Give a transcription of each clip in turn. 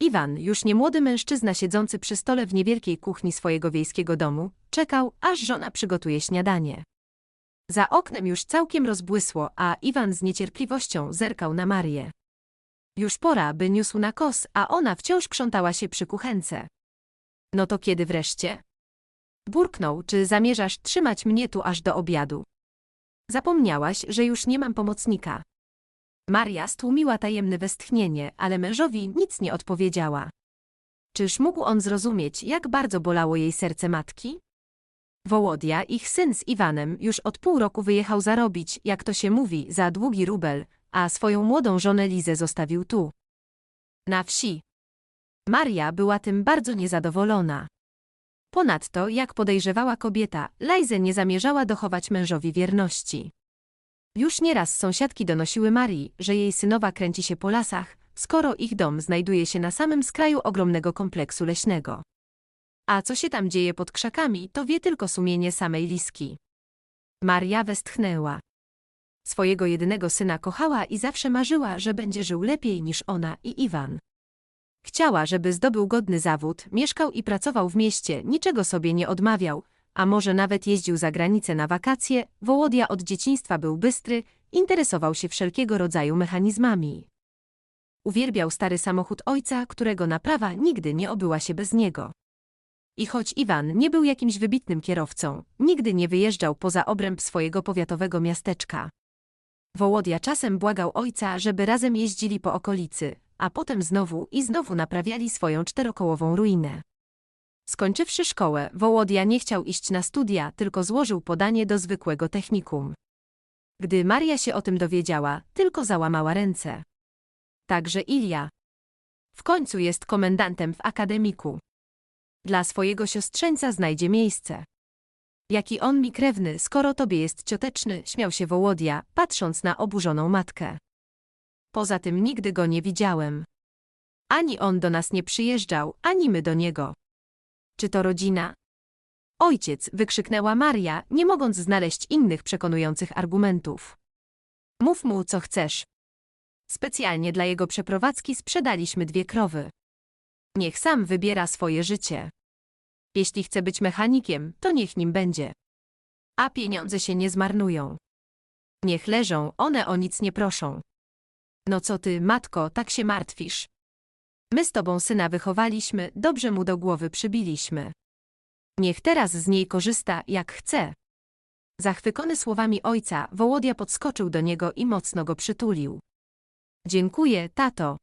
Iwan, już niemłody mężczyzna siedzący przy stole w niewielkiej kuchni swojego wiejskiego domu, czekał, aż żona przygotuje śniadanie. Za oknem już całkiem rozbłysło, a Iwan z niecierpliwością zerkał na Marię. Już pora, by niósł na kos, a ona wciąż krzątała się przy kuchence. No to kiedy wreszcie? Burknął, czy zamierzasz trzymać mnie tu aż do obiadu? Zapomniałaś, że już nie mam pomocnika. Maria stłumiła tajemne westchnienie, ale mężowi nic nie odpowiedziała. Czyż mógł on zrozumieć, jak bardzo bolało jej serce matki? Wołodia, ich syn z Iwanem, już od pół roku wyjechał zarobić, jak to się mówi, za długi rubel, a swoją młodą żonę Lizę zostawił tu. Na wsi. Maria była tym bardzo niezadowolona. Ponadto, jak podejrzewała kobieta, Lajze nie zamierzała dochować mężowi wierności. Już nieraz sąsiadki donosiły Marii, że jej synowa kręci się po lasach, skoro ich dom znajduje się na samym skraju ogromnego kompleksu leśnego. A co się tam dzieje pod krzakami, to wie tylko sumienie samej Liski. Maria westchnęła. Swojego jedynego syna kochała i zawsze marzyła, że będzie żył lepiej niż ona i Iwan. Chciała, żeby zdobył godny zawód, mieszkał i pracował w mieście, niczego sobie nie odmawiał, a może nawet jeździł za granicę na wakacje, Wołodia od dzieciństwa był bystry, interesował się wszelkiego rodzaju mechanizmami. Uwielbiał stary samochód ojca, którego naprawa nigdy nie obyła się bez niego. I choć Iwan nie był jakimś wybitnym kierowcą, nigdy nie wyjeżdżał poza obręb swojego powiatowego miasteczka. Wołodia czasem błagał ojca, żeby razem jeździli po okolicy, a potem znowu i znowu naprawiali swoją czterokołową ruinę. Skończywszy szkołę, Wołodia nie chciał iść na studia, tylko złożył podanie do zwykłego technikum. Gdy Maria się o tym dowiedziała, tylko załamała ręce. Także Ilia. W końcu jest komendantem w akademiku. Dla swojego siostrzeńca znajdzie miejsce. Jaki on mi krewny, skoro tobie jest cioteczny, śmiał się Wołodia, patrząc na oburzoną matkę. Poza tym nigdy go nie widziałem. Ani on do nas nie przyjeżdżał, ani my do niego. Czy to rodzina? Ojciec, wykrzyknęła Maria, nie mogąc znaleźć innych przekonujących argumentów. Mów mu, co chcesz. Specjalnie dla jego przeprowadzki sprzedaliśmy dwie krowy. Niech sam wybiera swoje życie. Jeśli chce być mechanikiem, to niech nim będzie. A pieniądze się nie zmarnują. Niech leżą, one o nic nie proszą. No co ty, matko, tak się martwisz? My z tobą syna wychowaliśmy, dobrze mu do głowy przybiliśmy. Niech teraz z niej korzysta, jak chce. Zachwycony słowami ojca, Wołodia podskoczył do niego i mocno go przytulił. Dziękuję, tato.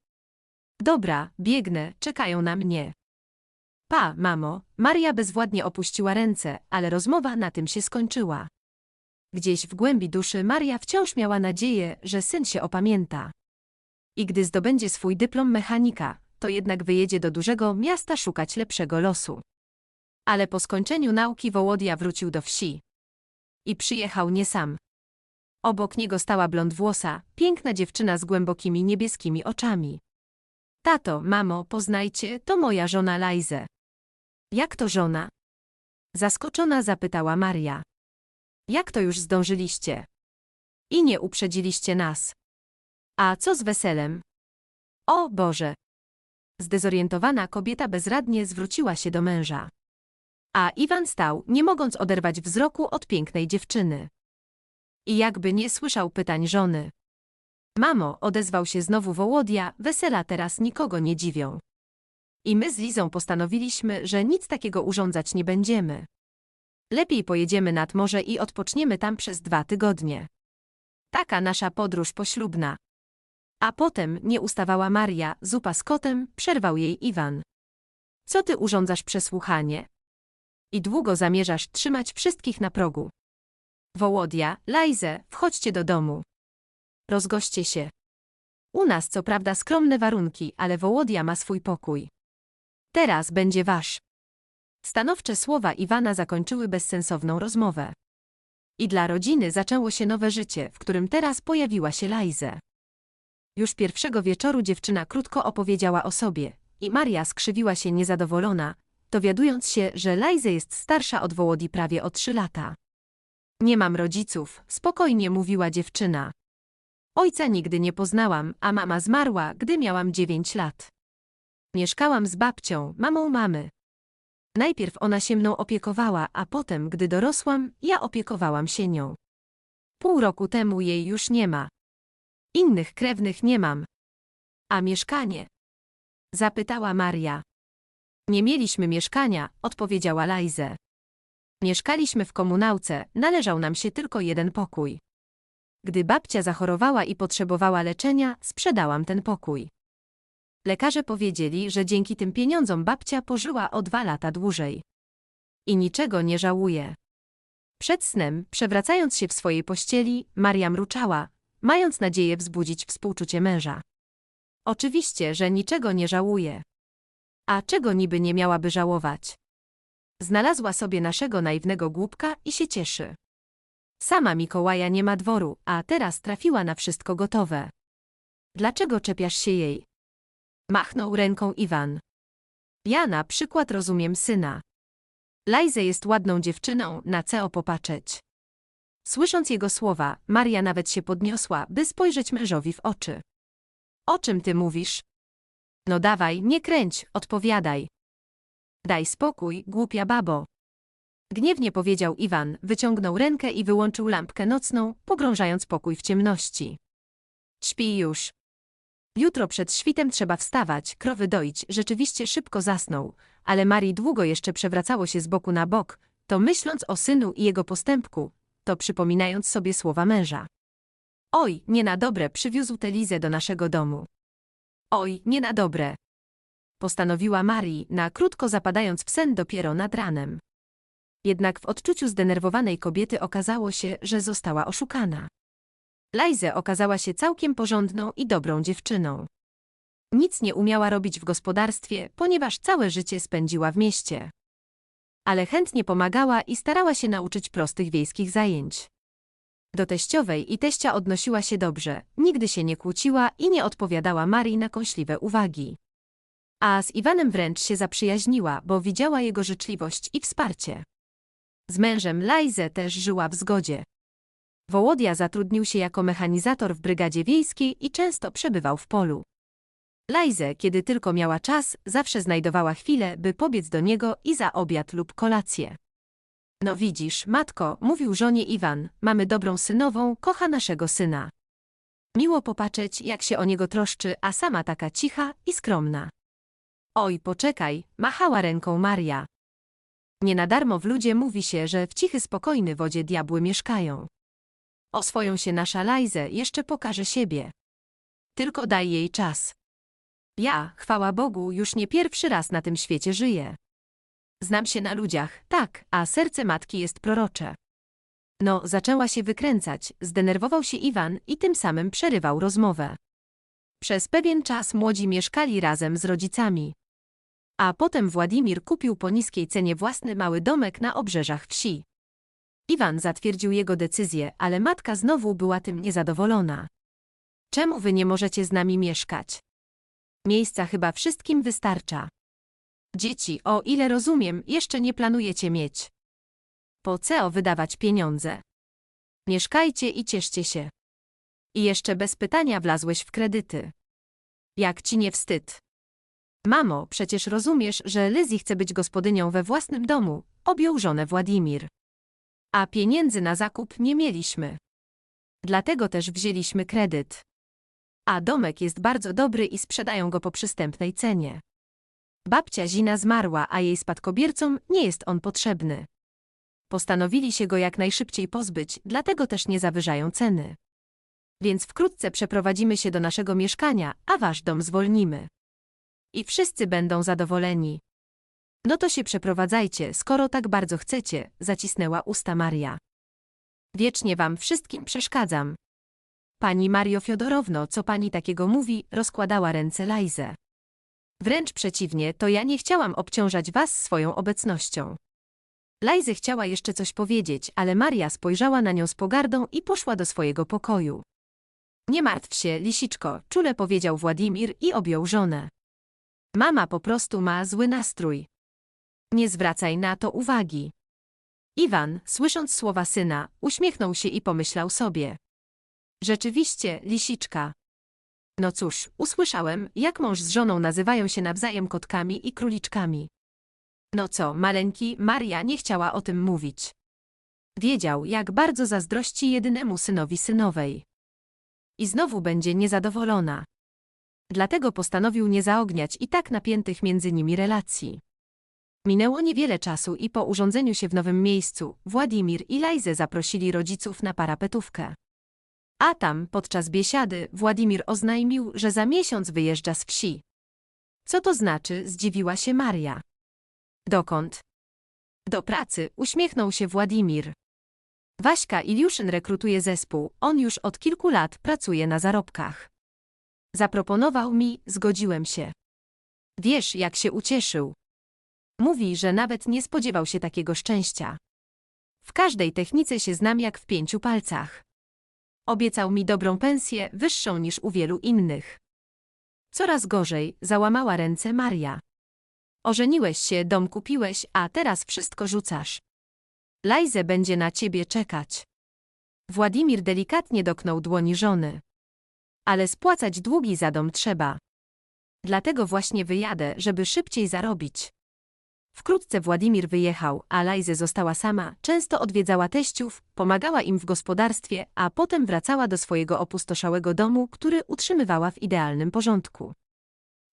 Dobra, biegnę, czekają na mnie. Pa, mamo, Maria bezwładnie opuściła ręce, ale rozmowa na tym się skończyła. Gdzieś w głębi duszy Maria wciąż miała nadzieję, że syn się opamięta. I gdy zdobędzie swój dyplom mechanika, to jednak wyjedzie do dużego miasta szukać lepszego losu. Ale po skończeniu nauki Wołodia wrócił do wsi. I przyjechał nie sam. Obok niego stała blond włosa, piękna dziewczyna z głębokimi niebieskimi oczami. Tato, mamo, poznajcie, to moja żona Lajze. Jak to żona? Zaskoczona zapytała Maria. Jak to już zdążyliście? I nie uprzedziliście nas. A co z weselem? O Boże! Zdezorientowana kobieta bezradnie zwróciła się do męża. A Iwan stał, nie mogąc oderwać wzroku od pięknej dziewczyny. I jakby nie słyszał pytań żony. Mamo, odezwał się znowu Wołodia, wesela teraz nikogo nie dziwią. I my z Lizą postanowiliśmy, że nic takiego urządzać nie będziemy. Lepiej pojedziemy nad morze i odpoczniemy tam przez dwa tygodnie. Taka nasza podróż poślubna. A potem nie ustawała Maria, zupa z kotem, przerwał jej Iwan. Co ty urządzasz przesłuchanie? I długo zamierzasz trzymać wszystkich na progu. Wołodia, Lajze, wchodźcie do domu. Rozgoście się. U nas co prawda skromne warunki, ale Wołodia ma swój pokój. Teraz będzie wasz. Stanowcze słowa Iwana zakończyły bezsensowną rozmowę. I dla rodziny zaczęło się nowe życie, w którym teraz pojawiła się Lajze. Już pierwszego wieczoru dziewczyna krótko opowiedziała o sobie i Maria skrzywiła się niezadowolona, dowiadując się, że Lajze jest starsza od Wołodzi prawie o trzy lata. Nie mam rodziców, spokojnie mówiła dziewczyna. Ojca nigdy nie poznałam, a mama zmarła, gdy miałam dziewięć lat. Mieszkałam z babcią, mamą mamy. Najpierw ona się mną opiekowała, a potem, gdy dorosłam, ja opiekowałam się nią. Pół roku temu jej już nie ma. Innych krewnych nie mam. A mieszkanie? Zapytała Maria. Nie mieliśmy mieszkania, odpowiedziała Lajze. Mieszkaliśmy w komunałce, należał nam się tylko jeden pokój. Gdy babcia zachorowała i potrzebowała leczenia, sprzedałam ten pokój. Lekarze powiedzieli, że dzięki tym pieniądzom babcia pożyła o dwa lata dłużej. I niczego nie żałuje. Przed snem, przewracając się w swojej pościeli, Maria mruczała, mając nadzieję wzbudzić współczucie męża. Oczywiście, że niczego nie żałuje. A czego niby nie miałaby żałować? Znalazła sobie naszego naiwnego głupka i się cieszy. Sama Mikołaja nie ma dworu, a teraz trafiła na wszystko gotowe. Dlaczego czepiasz się jej? Machnął ręką Iwan. Ja na przykład rozumiem syna. Lajze jest ładną dziewczyną, na co popatrzeć. Słysząc jego słowa, Maria nawet się podniosła, by spojrzeć mężowi w oczy. O czym ty mówisz? No dawaj, nie kręć, odpowiadaj. Daj spokój, głupia babo. Gniewnie powiedział Iwan, wyciągnął rękę i wyłączył lampkę nocną, pogrążając pokój w ciemności. Śpi już. Jutro przed świtem trzeba wstawać, krowy doić, rzeczywiście szybko zasnął, ale Marii długo jeszcze przewracało się z boku na bok, to myśląc o synu i jego postępku, to przypominając sobie słowa męża. Oj, nie na dobre przywiózł tę Lizę do naszego domu. Oj, nie na dobre. Postanowiła Marii, na krótko zapadając w sen dopiero nad ranem. Jednak w odczuciu zdenerwowanej kobiety okazało się, że została oszukana. Lajze okazała się całkiem porządną i dobrą dziewczyną. Nic nie umiała robić w gospodarstwie, ponieważ całe życie spędziła w mieście. Ale chętnie pomagała i starała się nauczyć prostych wiejskich zajęć. Do teściowej i teścia odnosiła się dobrze, nigdy się nie kłóciła i nie odpowiadała Marii na kąśliwe uwagi. A z Iwanem wręcz się zaprzyjaźniła, bo widziała jego życzliwość i wsparcie. Z mężem Lajze też żyła w zgodzie. Wołodia zatrudnił się jako mechanizator w brygadzie wiejskiej i często przebywał w polu. Lajze, kiedy tylko miała czas, zawsze znajdowała chwilę, by pobiec do niego i za obiad lub kolację. No widzisz, matko, mówił żonie Iwan, mamy dobrą synową, kocha naszego syna. Miło popatrzeć, jak się o niego troszczy, a sama taka cicha i skromna. Oj, poczekaj, machała ręką Maria. Nie na darmo w ludzie mówi się, że w cichy, spokojny wodzie diabły mieszkają. Oswoją się nasza Lajze, jeszcze pokaże siebie. Tylko daj jej czas. Ja, chwała Bogu, już nie pierwszy raz na tym świecie żyję. Znam się na ludziach, tak, a serce matki jest prorocze. No, zaczęła się wykręcać, zdenerwował się Iwan i tym samym przerywał rozmowę. Przez pewien czas młodzi mieszkali razem z rodzicami. A potem Władimir kupił po niskiej cenie własny mały domek na obrzeżach wsi. Iwan zatwierdził jego decyzję, ale matka znowu była tym niezadowolona. Czemu wy nie możecie z nami mieszkać? Miejsca chyba wszystkim wystarcza. Dzieci, o ile rozumiem, jeszcze nie planujecie mieć. Po co wydawać pieniądze? Mieszkajcie i cieszcie się. I jeszcze bez pytania wlazłeś w kredyty. Jak ci nie wstyd? Mamo, przecież rozumiesz, że Lizzie chce być gospodynią we własnym domu, objął żonę Władimir. A pieniędzy na zakup nie mieliśmy. Dlatego też wzięliśmy kredyt. A domek jest bardzo dobry i sprzedają go po przystępnej cenie. Babcia Zina zmarła, a jej spadkobiercom nie jest on potrzebny. Postanowili się go jak najszybciej pozbyć, dlatego też nie zawyżają ceny. Więc wkrótce przeprowadzimy się do naszego mieszkania, a wasz dom zwolnimy. I wszyscy będą zadowoleni. No to się przeprowadzajcie, skoro tak bardzo chcecie, zacisnęła usta Maria. Wiecznie wam wszystkim przeszkadzam. Pani Mario Fiodorowno, co pani takiego mówi, rozkładała ręce Lajze. Wręcz przeciwnie, to ja nie chciałam obciążać was swoją obecnością. Lajze chciała jeszcze coś powiedzieć, ale Maria spojrzała na nią z pogardą i poszła do swojego pokoju. Nie martw się, lisiczko, czule powiedział Władimir i objął żonę. Mama po prostu ma zły nastrój. Nie zwracaj na to uwagi. Iwan, słysząc słowa syna, uśmiechnął się i pomyślał sobie. Rzeczywiście, lisiczka. No cóż, usłyszałem, jak mąż z żoną nazywają się nawzajem kotkami i króliczkami. No co, maleńki, Maria nie chciała o tym mówić. Wiedział, jak bardzo zazdrości jedynemu synowi synowej. I znowu będzie niezadowolona. Dlatego postanowił nie zaogniać i tak napiętych między nimi relacji. Minęło niewiele czasu i po urządzeniu się w nowym miejscu, Władimir i Lajzę zaprosili rodziców na parapetówkę. A tam, podczas biesiady, Władimir oznajmił, że za miesiąc wyjeżdża z wsi. Co to znaczy, zdziwiła się Maria. Dokąd? Do pracy, uśmiechnął się Władimir. Waśka Iliuszyn rekrutuje zespół, on już od kilku lat pracuje na zarobkach. Zaproponował mi, zgodziłem się. Wiesz, jak się ucieszył. Mówi, że nawet nie spodziewał się takiego szczęścia. W każdej technice się znam jak w pięciu palcach. Obiecał mi dobrą pensję, wyższą niż u wielu innych. Coraz gorzej, załamała ręce Maria. Ożeniłeś się, dom kupiłeś, a teraz wszystko rzucasz. Lajze będzie na ciebie czekać. Władimir delikatnie doknął dłoni żony. Ale spłacać długi za dom trzeba. Dlatego właśnie wyjadę, żeby szybciej zarobić. Wkrótce Władimir wyjechał, a Lajze została sama, często odwiedzała teściów, pomagała im w gospodarstwie, a potem wracała do swojego opustoszałego domu, który utrzymywała w idealnym porządku.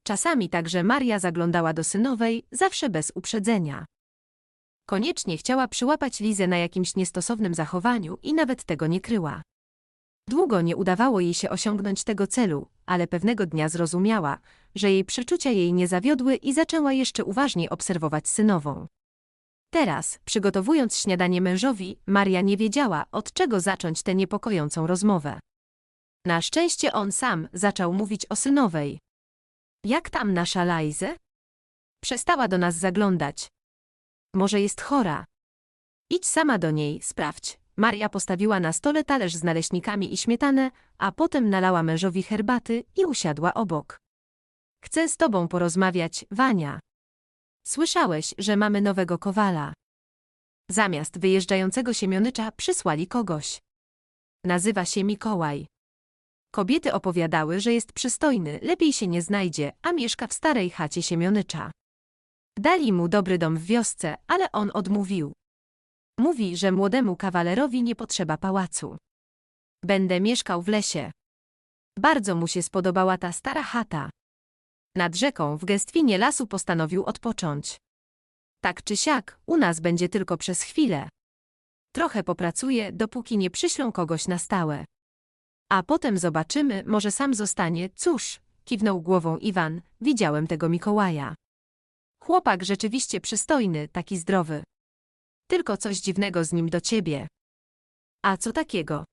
Czasami także Maria zaglądała do synowej, zawsze bez uprzedzenia. Koniecznie chciała przyłapać Lizę na jakimś niestosownym zachowaniu i nawet tego nie kryła. Długo nie udawało jej się osiągnąć tego celu, ale pewnego dnia zrozumiała, że jej przeczucia jej nie zawiodły i zaczęła jeszcze uważniej obserwować synową. Teraz, przygotowując śniadanie mężowi, Maria nie wiedziała, od czego zacząć tę niepokojącą rozmowę. Na szczęście on sam zaczął mówić o synowej. Jak tam nasza Lajze? Przestała do nas zaglądać. Może jest chora. Idź sama do niej, sprawdź. Maria postawiła na stole talerz z naleśnikami i śmietanę, a potem nalała mężowi herbaty i usiadła obok. Chcę z tobą porozmawiać, Wania. Słyszałeś, że mamy nowego kowala. Zamiast wyjeżdżającego Siemionycza przysłali kogoś. Nazywa się Mikołaj. Kobiety opowiadały, że jest przystojny, lepiej się nie znajdzie, a mieszka w starej chacie Siemionycza. Dali mu dobry dom w wiosce, ale on odmówił. Mówi, że młodemu kawalerowi nie potrzeba pałacu. Będę mieszkał w lesie. Bardzo mu się spodobała ta stara chata. Nad rzeką w gęstwinie lasu postanowił odpocząć. Tak czy siak, u nas będzie tylko przez chwilę. Trochę popracuje, dopóki nie przyślą kogoś na stałe. A potem zobaczymy, może sam zostanie, cóż, kiwnął głową Iwan, widziałem tego Mikołaja. Chłopak rzeczywiście przystojny, taki zdrowy. Tylko coś dziwnego z nim do ciebie. A co takiego?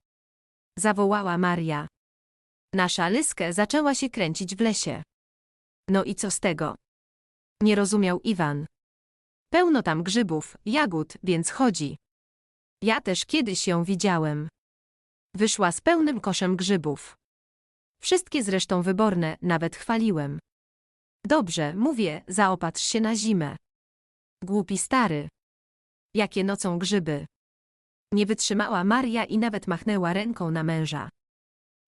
Zawołała Maria. Nasza lyskę zaczęła się kręcić w lesie. No i co z tego? Nie rozumiał Iwan. Pełno tam grzybów, jagód, więc chodzi. Ja też kiedyś ją widziałem. Wyszła z pełnym koszem grzybów. Wszystkie zresztą wyborne, nawet chwaliłem. Dobrze, mówię, zaopatrz się na zimę. Głupi stary. Jakie nocą grzyby. Nie wytrzymała Maria i nawet machnęła ręką na męża.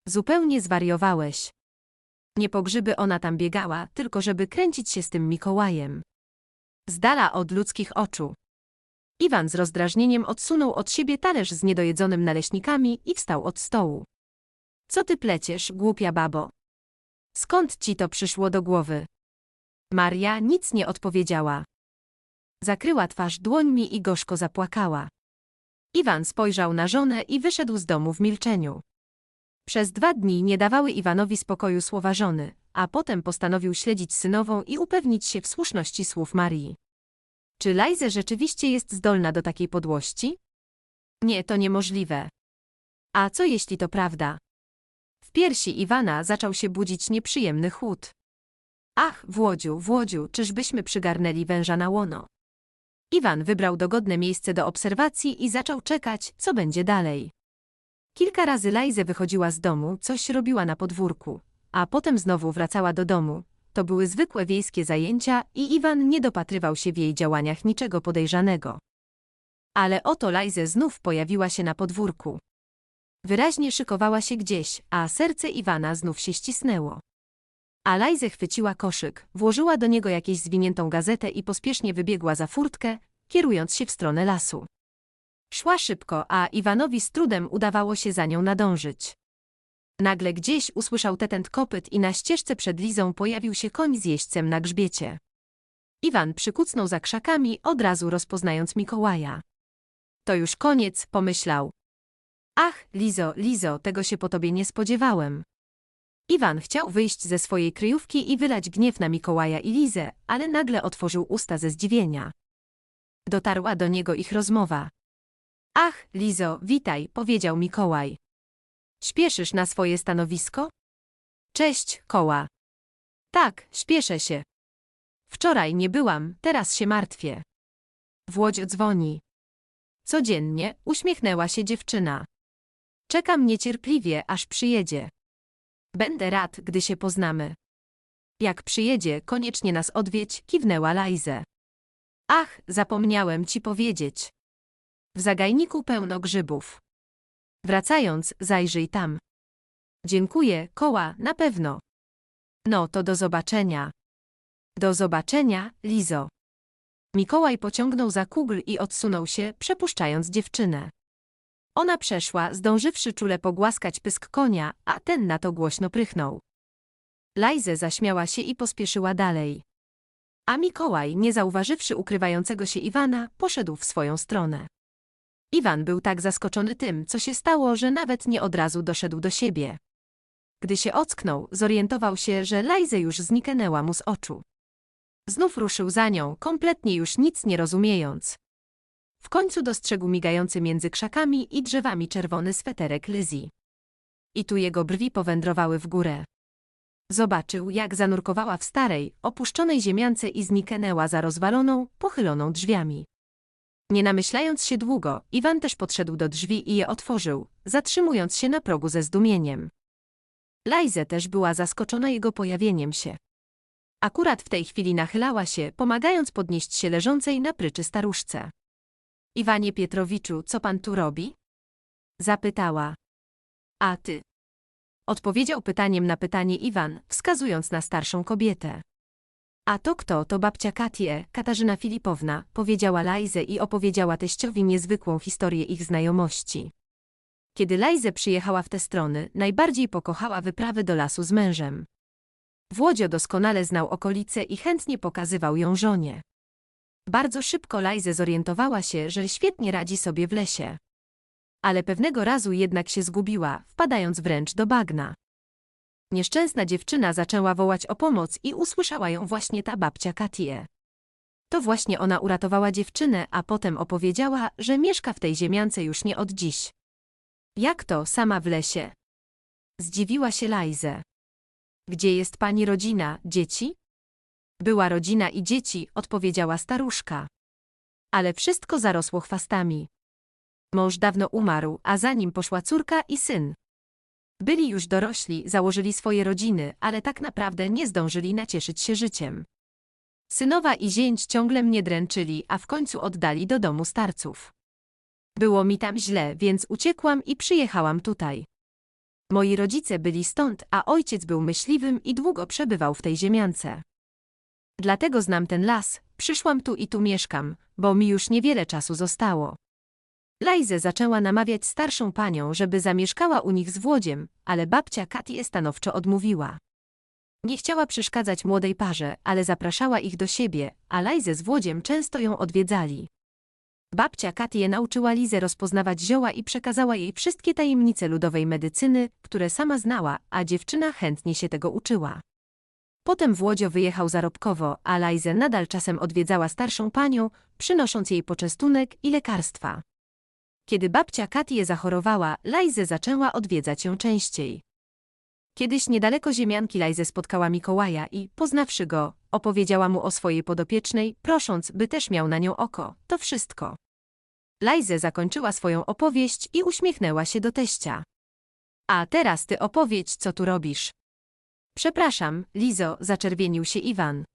Zupełnie zwariowałeś. Nie po grzyby ona tam biegała, tylko żeby kręcić się z tym Mikołajem. Z dala od ludzkich oczu. Iwan z rozdrażnieniem odsunął od siebie talerz z niedojedzonym naleśnikami i wstał od stołu. Co ty pleciesz, głupia babo? Skąd ci to przyszło do głowy? Maria nic nie odpowiedziała. Zakryła twarz dłońmi i gorzko zapłakała. Iwan spojrzał na żonę i wyszedł z domu w milczeniu. Przez dwa dni nie dawały Iwanowi spokoju słowa żony, a potem postanowił śledzić synową i upewnić się w słuszności słów Marii. Czy Lajze rzeczywiście jest zdolna do takiej podłości? Nie, to niemożliwe. A co jeśli to prawda? W piersi Iwana zaczął się budzić nieprzyjemny chłód. Ach, Włodziu, Włodziu, czyżbyśmy przygarnęli węża na łono? Iwan wybrał dogodne miejsce do obserwacji i zaczął czekać, co będzie dalej. Kilka razy Lajze wychodziła z domu, coś robiła na podwórku, a potem znowu wracała do domu. To były zwykłe wiejskie zajęcia i Iwan nie dopatrywał się w jej działaniach niczego podejrzanego. Ale oto Lajze znów pojawiła się na podwórku. Wyraźnie szykowała się gdzieś, a serce Iwana znów się ścisnęło. A Lajze chwyciła koszyk, włożyła do niego jakąś zwiniętą gazetę i pospiesznie wybiegła za furtkę, kierując się w stronę lasu. Szła szybko, a Iwanowi z trudem udawało się za nią nadążyć. Nagle gdzieś usłyszał tetent kopyt i na ścieżce przed Lizą pojawił się koń z jeźdźcem na grzbiecie. Iwan przykucnął za krzakami, od razu rozpoznając Mikołaja. To już koniec, pomyślał. Ach, Lizo, Lizo, tego się po tobie nie spodziewałem. Iwan chciał wyjść ze swojej kryjówki i wylać gniew na Mikołaja i Lizę, ale nagle otworzył usta ze zdziwienia. Dotarła do niego ich rozmowa. Ach, Lizo, witaj, powiedział Mikołaj. Śpieszysz na swoje stanowisko? Cześć, koła. Tak, śpieszę się. Wczoraj nie byłam, teraz się martwię. Włodzio dzwoni. Codziennie uśmiechnęła się dziewczyna. Czekam niecierpliwie, aż przyjedzie. Będę rad, gdy się poznamy. Jak przyjedzie, koniecznie nas odwiedź, kiwnęła Lajzę. Ach, zapomniałem ci powiedzieć. W zagajniku pełno grzybów. Wracając, zajrzyj tam. Dziękuję, koła, na pewno. No to do zobaczenia. Do zobaczenia, Lizo. Mikołaj pociągnął za kugl i odsunął się, przepuszczając dziewczynę. Ona przeszła, zdążywszy czule pogłaskać pysk konia, a ten na to głośno prychnął. Lajze zaśmiała się i pospieszyła dalej. A Mikołaj, nie zauważywszy ukrywającego się Iwana, poszedł w swoją stronę. Iwan był tak zaskoczony tym, co się stało, że nawet nie od razu doszedł do siebie. Gdy się ocknął, zorientował się, że Lajze już zniknęła mu z oczu. Znów ruszył za nią, kompletnie już nic nie rozumiejąc. W końcu dostrzegł migający między krzakami i drzewami czerwony sweterek Lizzie. I tu jego brwi powędrowały w górę. Zobaczył, jak zanurkowała w starej, opuszczonej ziemiance i zniknęła za rozwaloną, pochyloną drzwiami. Nie namyślając się długo, Iwan też podszedł do drzwi i je otworzył, zatrzymując się na progu ze zdumieniem. Lajze też była zaskoczona jego pojawieniem się. Akurat w tej chwili nachylała się, pomagając podnieść się leżącej na pryczy staruszce. Iwanie Pietrowiczu, co pan tu robi? Zapytała. A ty? Odpowiedział pytaniem na pytanie Iwan, wskazując na starszą kobietę. A to kto? To babcia Katie, Katarzyna Filipowna, powiedziała Lajze i opowiedziała teściowi niezwykłą historię ich znajomości. Kiedy Lajze przyjechała w te strony, najbardziej pokochała wyprawy do lasu z mężem. Włodzio doskonale znał okolice i chętnie pokazywał ją żonie. Bardzo szybko Lajze zorientowała się, że świetnie radzi sobie w lesie. Ale pewnego razu jednak się zgubiła, wpadając wręcz do bagna. Nieszczęsna dziewczyna zaczęła wołać o pomoc i usłyszała ją właśnie ta babcia Katie. To właśnie ona uratowała dziewczynę, a potem opowiedziała, że mieszka w tej ziemiance już nie od dziś. Jak to, sama w lesie? Zdziwiła się Lajze. Gdzie jest pani rodzina, dzieci? Była rodzina i dzieci, odpowiedziała staruszka. Ale wszystko zarosło chwastami. Mąż dawno umarł, a za nim poszła córka i syn. Byli już dorośli, założyli swoje rodziny, ale tak naprawdę nie zdążyli nacieszyć się życiem. Synowa i zięć ciągle mnie dręczyli, a w końcu oddali do domu starców. Było mi tam źle, więc uciekłam i przyjechałam tutaj. Moi rodzice byli stąd, a ojciec był myśliwym i długo przebywał w tej ziemiance. Dlatego znam ten las, przyszłam tu i tu mieszkam, bo mi już niewiele czasu zostało. Lajze zaczęła namawiać starszą panią, żeby zamieszkała u nich z Włodziem, ale babcia Katie stanowczo odmówiła. Nie chciała przeszkadzać młodej parze, ale zapraszała ich do siebie, a Lajze z Włodziem często ją odwiedzali. Babcia Katie nauczyła Lizę rozpoznawać zioła i przekazała jej wszystkie tajemnice ludowej medycyny, które sama znała, a dziewczyna chętnie się tego uczyła. Potem Włodzio wyjechał zarobkowo, a Lajzę nadal czasem odwiedzała starszą panią, przynosząc jej poczęstunek i lekarstwa. Kiedy babcia Katie zachorowała, Lajzę zaczęła odwiedzać ją częściej. Kiedyś niedaleko ziemianki Lajzę spotkała Mikołaja i, poznawszy go, opowiedziała mu o swojej podopiecznej, prosząc, by też miał na nią oko. To wszystko. Lajzę zakończyła swoją opowieść i uśmiechnęła się do teścia. A teraz ty opowiedz, co tu robisz. Przepraszam, Lizo, zaczerwienił się Iwan.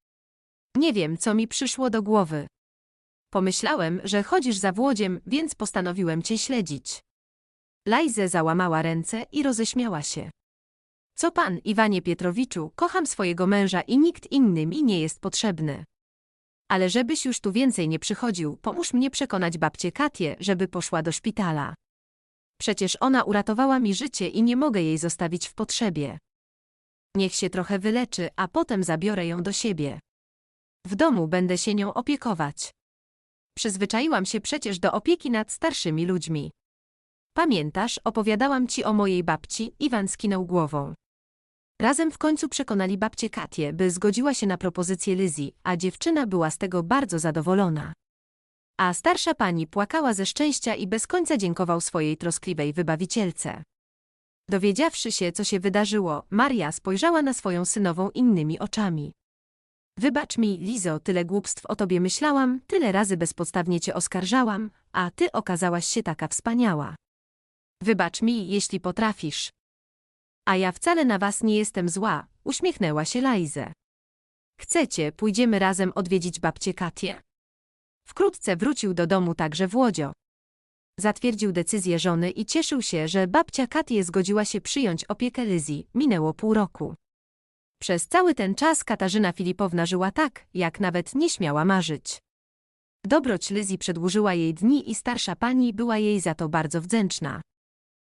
Nie wiem, co mi przyszło do głowy. Pomyślałem, że chodzisz za Włodziem, więc postanowiłem cię śledzić. Lajze załamała ręce i roześmiała się. Co pan, Iwanie Pietrowiczu, kocham swojego męża i nikt inny mi nie jest potrzebny. Ale żebyś już tu więcej nie przychodził, pomóż mnie przekonać babcię Katię, żeby poszła do szpitala. Przecież ona uratowała mi życie i nie mogę jej zostawić w potrzebie. Niech się trochę wyleczy, a potem zabiorę ją do siebie. W domu będę się nią opiekować. Przyzwyczaiłam się przecież do opieki nad starszymi ludźmi. Pamiętasz, opowiadałam ci o mojej babci, Iwan skinął głową. Razem w końcu przekonali babcię Katię, by zgodziła się na propozycję Lizzie, a dziewczyna była z tego bardzo zadowolona. A starsza pani płakała ze szczęścia i bez końca dziękował swojej troskliwej wybawicielce. Dowiedziawszy się, co się wydarzyło, Maria spojrzała na swoją synową innymi oczami. Wybacz mi, Lizo, tyle głupstw o tobie myślałam, tyle razy bezpodstawnie cię oskarżałam, a ty okazałaś się taka wspaniała. Wybacz mi, jeśli potrafisz. A ja wcale na was nie jestem zła, uśmiechnęła się Lajze. Chcecie, pójdziemy razem odwiedzić babcię Katię. Wkrótce wrócił do domu także Włodzio. Zatwierdził decyzję żony i cieszył się, że babcia Katie zgodziła się przyjąć opiekę Lyzji. Minęło pół roku. Przez cały ten czas Katarzyna Filipowna żyła tak, jak nawet nie śmiała marzyć. Dobroć Lyzji przedłużyła jej dni i starsza pani była jej za to bardzo wdzięczna.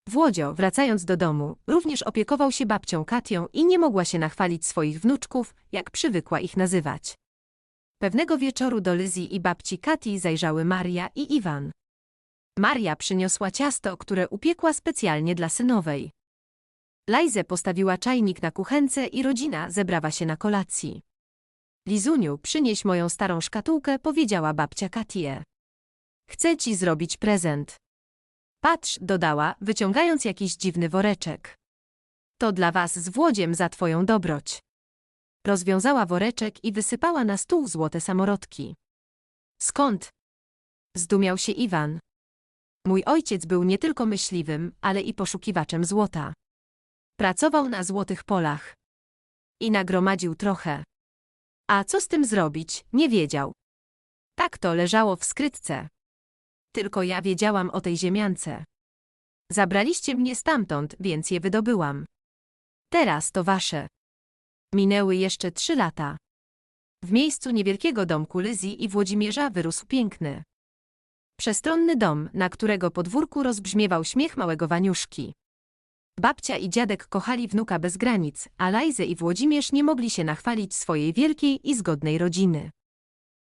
Włodzio, wracając do domu, również opiekował się babcią Katią i nie mogła się nachwalić swoich wnuczków, jak przywykła ich nazywać. Pewnego wieczoru do Lyzji i babci Kati zajrzały Maria i Iwan. Maria przyniosła ciasto, które upiekła specjalnie dla synowej. Lajzę postawiła czajnik na kuchence i rodzina zebrała się na kolacji. Lizuniu, przynieś moją starą szkatułkę, powiedziała babcia Katie. Chcę ci zrobić prezent. Patrz, dodała, wyciągając jakiś dziwny woreczek. To dla was z Włodziem za twoją dobroć. Rozwiązała woreczek i wysypała na stół złote samorodki. Skąd? Zdumiał się Iwan. Mój ojciec był nie tylko myśliwym, ale i poszukiwaczem złota. Pracował na złotych polach. I nagromadził trochę. A co z tym zrobić, nie wiedział. Tak to leżało w skrytce. Tylko ja wiedziałam o tej ziemiance. Zabraliście mnie stamtąd, więc je wydobyłam. Teraz to wasze. Minęły jeszcze trzy lata. W miejscu niewielkiego domku Lyzji i Włodzimierza wyrósł piękny. Przestronny dom, na którego podwórku rozbrzmiewał śmiech małego Waniuszki. Babcia i dziadek kochali wnuka bez granic, a Lajzy i Włodzimierz nie mogli się nachwalić swojej wielkiej i zgodnej rodziny.